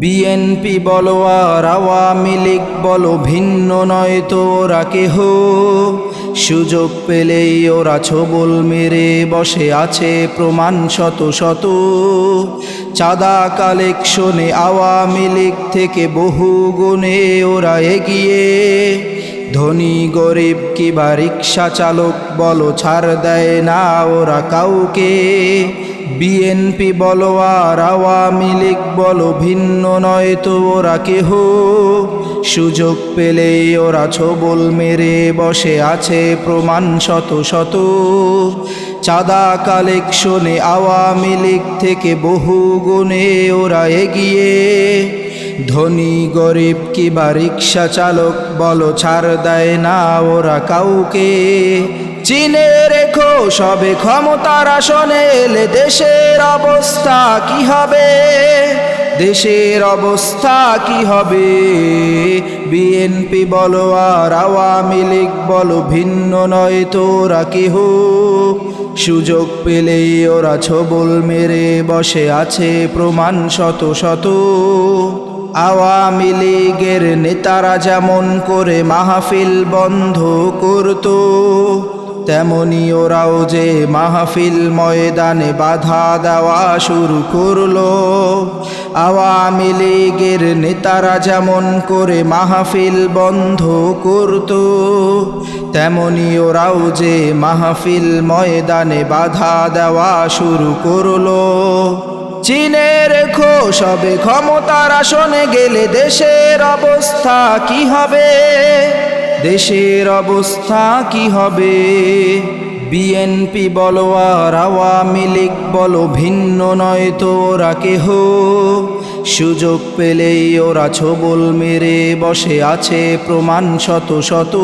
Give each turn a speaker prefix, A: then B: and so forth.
A: BNP বলো আর আওয়ামী লীগ বলো, ভিন্ন নয় তো ওরা কেহ? সুযোগ পেলেই ওরা ছবল মেরে বসে আছে প্রমাণ শত শত। চাঁদা কালেকশনে আওয়ামী লীগ থেকে বহু গুণে ওরা এগিয়ে। ধনী গরিব কিবা রিক্সা চালক বলো, ছাড় দেয় না ওরা কাউকে। বিএনপি বলো আর আওয়ামী লীগ বলো, ভিন্ন নয় তো ওরা কেহ। সুযোগ পেলে ওরা ছবল মেরে বসে আছে প্রমাণ শত শত। চাঁদা কালেকশনে আওয়ামী লীগ থেকে বহু গুণে ওরা এগিয়ে। ধনী গরিব কিবা রিক্সা চালক? বলো, ছাড় দেয় না ওরা কাউকে। চিনে রেখো সবে ক্ষমতার আসনে, এলে দেশের অবস্থা কি হবে? দেশের অবস্থা কি হবে? বিএনপি বলো আর আওয়ামী লীগ বলো, ভিন্ন নয় তোরা কেহ। সুযোগ পেলেই ওরা ছবল মেরে বসে আছে প্রমাণ শত শত। আওয়ামী লীগের নেতারা যেমন করে মাহফিল বন্ধ করত, তেমনি ওরাও যে মাহফিল ময়দানে বাধা দেওয়া শুরু করল। আওয়ামী লীগের নেতারা যেমন করে মাহফিল বন্ধ করত তেমনি ওরাও যে মাহফিল ময়দানে বাধা দেওয়া শুরু করল। চীনে রেখো সবে ক্ষমতার আসনে গেলে দেশের অবস্থা কি হবে? দেশের অবস্থা কি হবে? বিএনপি বলো আর আওয়ামী লীগ বলো, ভিন্ন নয় তো ওরা কেহ? সুযোগ পেলেই ওরা ছবল মেরে বসে আছে প্রমাণ শত শত।